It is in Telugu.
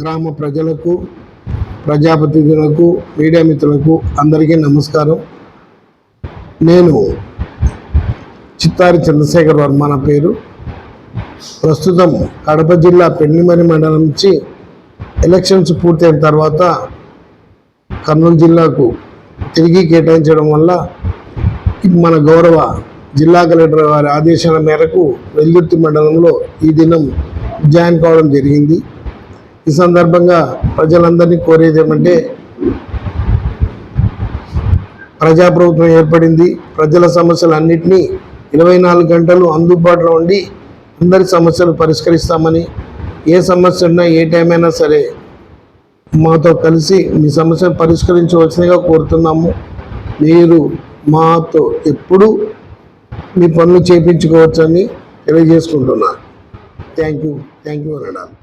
గ్రామ ప్రజలకు ప్రజాప్రతినిధులకు మీడియా మిత్రులకు అందరికీ నమస్కారం. నేను చిత్తారి చంద్రశేఖర్ వర్మ నా పేరు. ప్రస్తుతం కడప జిల్లా పెళ్ళిమరి మండలం నుంచి ఎలక్షన్స్ పూర్తయిన తర్వాత కర్నూలు జిల్లాకు తిరిగి కేటాయించడం వల్ల మన గౌరవ జిల్లా కలెక్టర్ వారి ఆదేశాల మేరకు వెల్దుర్తి మండలంలో ఈ దినం జాయిన్ కావడం జరిగింది. ఈ సందర్భంగా ప్రజలందరినీ కోరేది ఏమంటే ప్రజాప్రభుత్వం ఏర్పడింది ప్రజల సమస్యలు అన్నింటినీ ఇరవై నాలుగు గంటలు అందుబాటులో ఉండి అందరి సమస్యలు పరిష్కరిస్తామని ఏ సమస్య ఉన్నా ఏ టైం అయినా సరే మాతో కలిసి మీ సమస్యను పరిష్కరించవలసిందిగా కోరుతున్నాము. మీరు మాతో ఎప్పుడు మీ పనులు చేయించుకోవచ్చని తెలియజేసుకుంటున్నాను. Thank you thank you అనడాలి